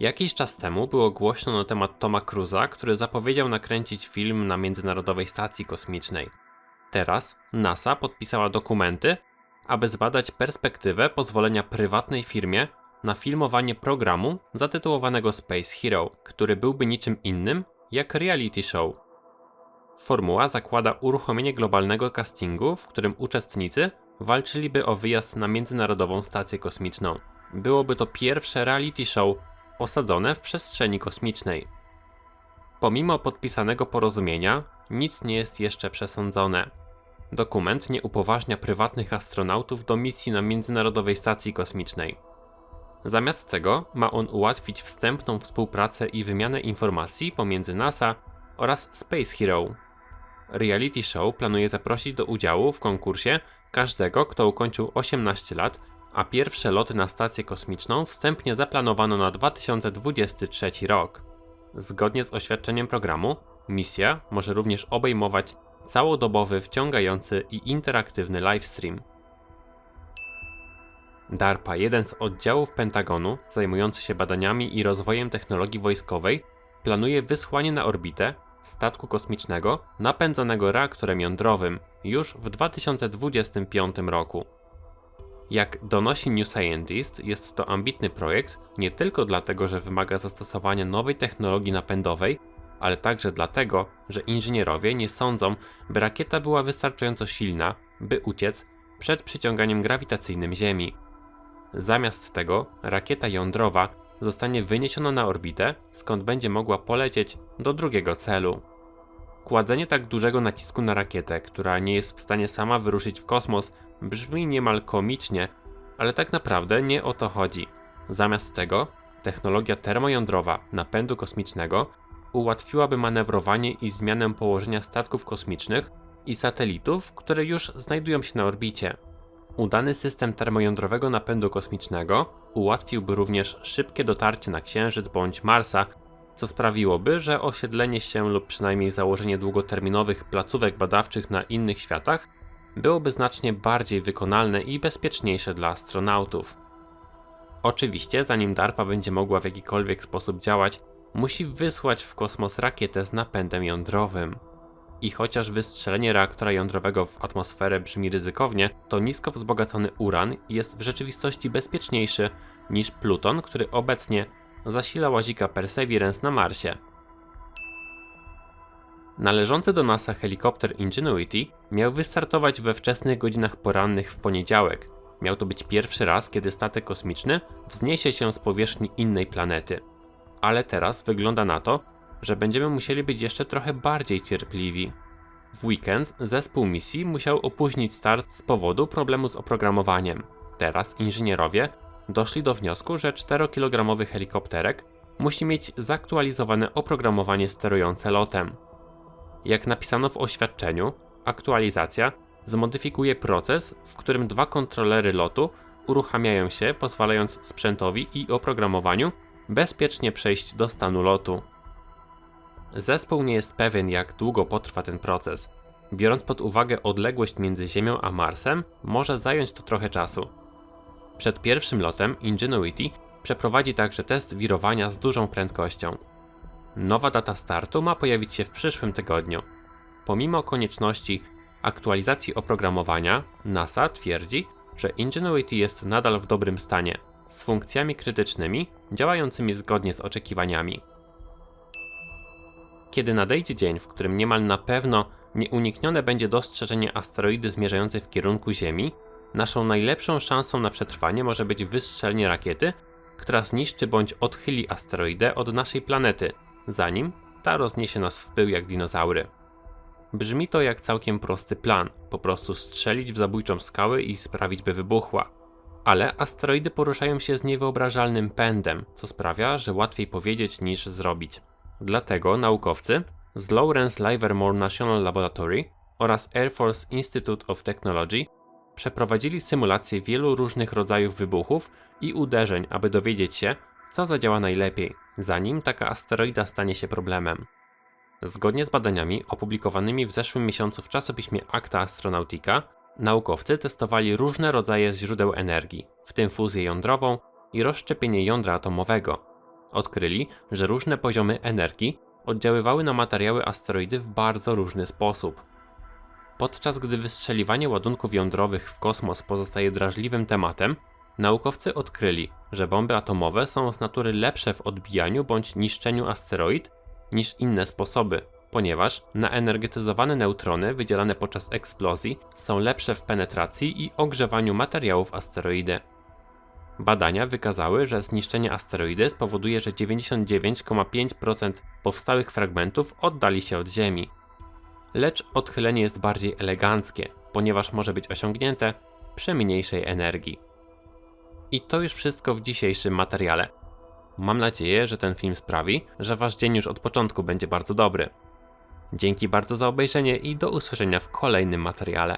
Jakiś czas temu było głośno na temat Toma Cruza, który zapowiedział nakręcić film na Międzynarodowej Stacji Kosmicznej. Teraz NASA podpisała dokumenty, aby zbadać perspektywę pozwolenia prywatnej firmie na filmowanie programu zatytułowanego Space Hero, który byłby niczym innym jak reality show. Formuła zakłada uruchomienie globalnego castingu, w którym uczestnicy walczyliby o wyjazd na Międzynarodową Stację Kosmiczną. Byłoby to pierwsze reality show osadzone w przestrzeni kosmicznej. Pomimo podpisanego porozumienia, nic nie jest jeszcze przesądzone. Dokument nie upoważnia prywatnych astronautów do misji na Międzynarodowej Stacji Kosmicznej. Zamiast tego ma on ułatwić wstępną współpracę i wymianę informacji pomiędzy NASA oraz Space Hero. Reality Show planuje zaprosić do udziału w konkursie każdego, kto ukończył 18 lat, a pierwsze loty na stację kosmiczną wstępnie zaplanowano na 2023 rok. Zgodnie z oświadczeniem programu, misja może również obejmować całodobowy, wciągający i interaktywny livestream. DARPA, jeden z oddziałów Pentagonu zajmujący się badaniami i rozwojem technologii wojskowej, planuje wysłanie na orbitę statku kosmicznego napędzanego reaktorem jądrowym już w 2025 roku. Jak donosi New Scientist, jest to ambitny projekt nie tylko dlatego, że wymaga zastosowania nowej technologii napędowej, ale także dlatego, że inżynierowie nie sądzą, by rakieta była wystarczająco silna, by uciec przed przyciąganiem grawitacyjnym Ziemi. Zamiast tego, rakieta jądrowa zostanie wyniesiona na orbitę, skąd będzie mogła polecieć do drugiego celu. Kładzenie tak dużego nacisku na rakietę, która nie jest w stanie sama wyruszyć w kosmos, brzmi niemal komicznie, ale tak naprawdę nie o to chodzi. Zamiast tego, technologia termojądrowa napędu kosmicznego ułatwiłaby manewrowanie i zmianę położenia statków kosmicznych i satelitów, które już znajdują się na orbicie. Udany system termojądrowego napędu kosmicznego ułatwiłby również szybkie dotarcie na Księżyc bądź Marsa, co sprawiłoby, że osiedlenie się lub przynajmniej założenie długoterminowych placówek badawczych na innych światach byłoby znacznie bardziej wykonalne i bezpieczniejsze dla astronautów. Oczywiście, zanim DARPA będzie mogła w jakikolwiek sposób działać, musi wysłać w kosmos rakietę z napędem jądrowym. I chociaż wystrzelenie reaktora jądrowego w atmosferę brzmi ryzykownie, to nisko wzbogacony uran jest w rzeczywistości bezpieczniejszy niż pluton, który obecnie zasila łazika Perseverance na Marsie. Należący do NASA helikopter Ingenuity miał wystartować we wczesnych godzinach porannych w poniedziałek. Miał to być pierwszy raz, kiedy statek kosmiczny wzniesie się z powierzchni innej planety. Ale teraz wygląda na to, że będziemy musieli być jeszcze trochę bardziej cierpliwi. W weekend zespół misji musiał opóźnić start z powodu problemu z oprogramowaniem. Teraz inżynierowie doszli do wniosku, że 4-kilogramowy helikopterek musi mieć zaktualizowane oprogramowanie sterujące lotem. Jak napisano w oświadczeniu, aktualizacja zmodyfikuje proces, w którym dwa kontrolery lotu uruchamiają się, pozwalając sprzętowi i oprogramowaniu bezpiecznie przejść do stanu lotu. Zespół nie jest pewien, jak długo potrwa ten proces. Biorąc pod uwagę odległość między Ziemią a Marsem, może zająć to trochę czasu. Przed pierwszym lotem Ingenuity przeprowadzi także test wirowania z dużą prędkością. Nowa data startu ma pojawić się w przyszłym tygodniu. Pomimo konieczności aktualizacji oprogramowania, NASA twierdzi, że Ingenuity jest nadal w dobrym stanie, z funkcjami krytycznymi działającymi zgodnie z oczekiwaniami. Kiedy nadejdzie dzień, w którym niemal na pewno nieuniknione będzie dostrzeżenie asteroidy zmierzającej w kierunku Ziemi, naszą najlepszą szansą na przetrwanie może być wystrzelenie rakiety, która zniszczy bądź odchyli asteroidę od naszej planety, zanim ta rozniesie nas w pył jak dinozaury. Brzmi to jak całkiem prosty plan, po prostu strzelić w zabójczą skałę i sprawić by wybuchła. Ale asteroidy poruszają się z niewyobrażalnym pędem, co sprawia, że łatwiej powiedzieć niż zrobić. Dlatego naukowcy z Lawrence Livermore National Laboratory oraz Air Force Institute of Technology przeprowadzili symulację wielu różnych rodzajów wybuchów i uderzeń, aby dowiedzieć się, co zadziała najlepiej, zanim taka asteroida stanie się problemem. Zgodnie z badaniami opublikowanymi w zeszłym miesiącu w czasopiśmie Acta Astronautica, naukowcy testowali różne rodzaje źródeł energii, w tym fuzję jądrową i rozszczepienie jądra atomowego. Odkryli, że różne poziomy energii oddziaływały na materiały asteroidy w bardzo różny sposób. Podczas gdy wystrzeliwanie ładunków jądrowych w kosmos pozostaje drażliwym tematem, naukowcy odkryli, że bomby atomowe są z natury lepsze w odbijaniu bądź niszczeniu asteroid niż inne sposoby, ponieważ naenergetyzowane neutrony wydzielane podczas eksplozji są lepsze w penetracji i ogrzewaniu materiałów asteroidy. Badania wykazały, że zniszczenie asteroidy spowoduje, że 99,5% powstałych fragmentów oddali się od Ziemi. Lecz odchylenie jest bardziej eleganckie, ponieważ może być osiągnięte przy mniejszej energii. I to już wszystko w dzisiejszym materiale. Mam nadzieję, że ten film sprawi, że wasz dzień już od początku będzie bardzo dobry. Dzięki bardzo za obejrzenie i do usłyszenia w kolejnym materiale.